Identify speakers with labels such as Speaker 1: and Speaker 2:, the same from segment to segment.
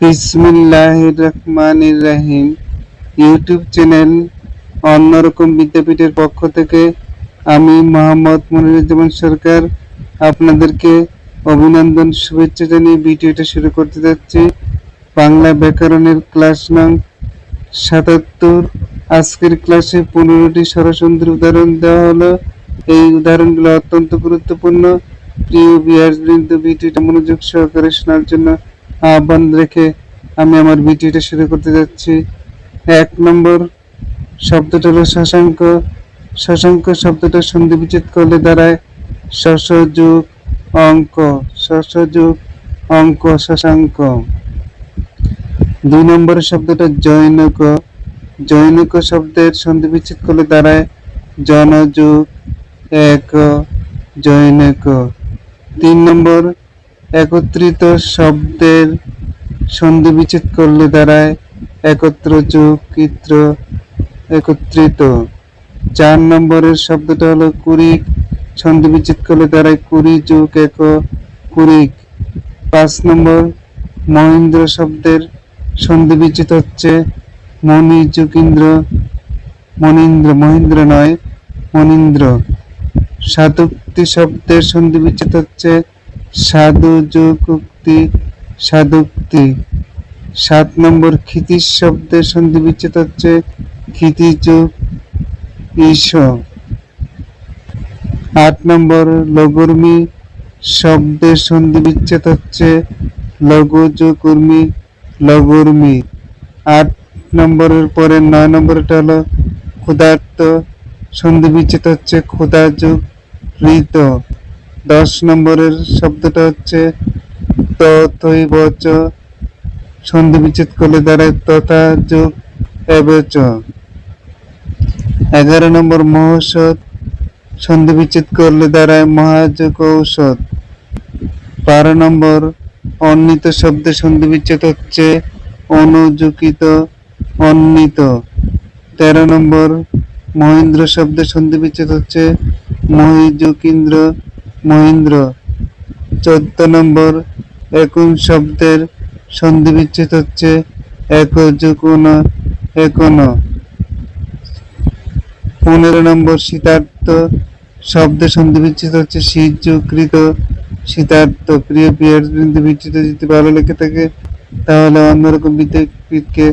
Speaker 1: বিসমিল্লাহ রহমানির রাহিম YouTube channel অন্যরকম বিদ্যাপীঠের পক্ষ থেকে আমি মোহাম্মদ মনিরুজ্জামান সরকার আপনাদেরকে অভিনন্দন, শুভেচ্ছা জানিয়ে ভিডিওটা শুরু করতে যাচ্ছি। বাংলা ব্যাকরণের ক্লাস নং সাতাত্তর। আজকের ক্লাসে পনেরোটি স্বরসন্ধির উদাহরণ দেওয়া হলো। এই উদাহরণগুলো অত্যন্ত গুরুত্বপূর্ণ। প্রিয় বিহারবৃন্দ, ভিডিওটা মনোযোগ সহকারে শোনার জন্য আহ্বান রেখে আমি আমার ভিডিওটা শুরু করতে যাচ্ছি। এক নম্বর শব্দটা হলো শশাঙ্ক। শশাঙ্ক শব্দটা সন্ধি বিচ্ছেদ করলে দাঁড়ায় শশযুগ অঙ্ক। শশযুগ অঙ্ক, শশাঙ্ক। দুই নম্বরের শব্দটা জৈনক। জৈনক শব্দের সন্ধি বিচ্ছেদ করলে দাঁড়ায় জনযুগ, এক জৈনক। তিন নম্বর একত্রিত শব্দের সন্ধি বিচ্ছেদ করলে দাঁড়ায় একত্র যুগ চিত্র একত্রিত। চার নম্বরের শব্দটা হলো কুরিক। সন্ধি বিচ্ছেদ করলে দাঁড়ায় কুড়ি যুগ এক কুরিক। পাঁচ নম্বর, মহেন্দ্র শব্দের সন্ধি বিচ্ছেদ হচ্ছে মণি যুগীন্দ্র। মনীন্দ্র মহেন্দ্র নয় মনীন্দ্র সাধুক্তি শব্দের সন্ধি বিচ্ছেদ হচ্ছে সাধু যুগ উক্তি সাধুক্তি। সাত নম্বর ক্ষিতিশ শব্দের সন্ধি বিচ্ছেদ হচ্ছে ক্ষিতি যুগ ঈশ। আট নম্বর লঘুর্মি শব্দের সন্ধি বিচ্ছেদ হচ্ছে লঘু উর্মি লঘুর্মি আট নম্বরের পরে নয় নম্বরটা হলো ক্ষুধার্ত সন্ধি বিচ্ছেদ হচ্ছে ক্ষুধা যুগ ঋত দশ নম্বরের শব্দটা হচ্ছে তথৈবচ সন্ধি বিচ্ছেদ করলে দাঁড়ায় তথা যুগ এবচ এগারো নম্বর মহৌষধ সন্ধি বিচ্ছেদ করলে দাঁড়ায় মহাযোগ ঔষধ। বারো নম্বর অন্বিত শব্দে সন্ধি বিচ্ছেদ হচ্ছে অনুযুকিত অন্বিত। তেরো নম্বর মহেন্দ্র শব্দের সন্ধি বিচ্ছেদ হচ্ছে মহিযুকিন্দ্র মহেন্দ্র, চোদ্দ নম্বর একুন শব্দের সন্ধি বিচ্ছেদ হচ্ছে একযুকুন, একন। পনেরো নম্বর শীতার্থ শব্দের সন্ধি বিচ্ছেদ হচ্ছে শীতযুকৃত শীতার্থ। প্রিয় পিয়ার্স বৃন্দ ভিডিওটা যদি ভালো লেগে থাকে, তাহলে অন্যরকম বিদ্যাপীঠকে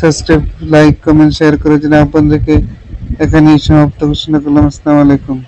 Speaker 1: সাবস্ক্রাইব লাইক কমেন্ট শেয়ার করার জন্য আহ্বান রেখে এখানেই সমাপ্ত ঘোষণা করলাম। আসসালামু আলাইকুম।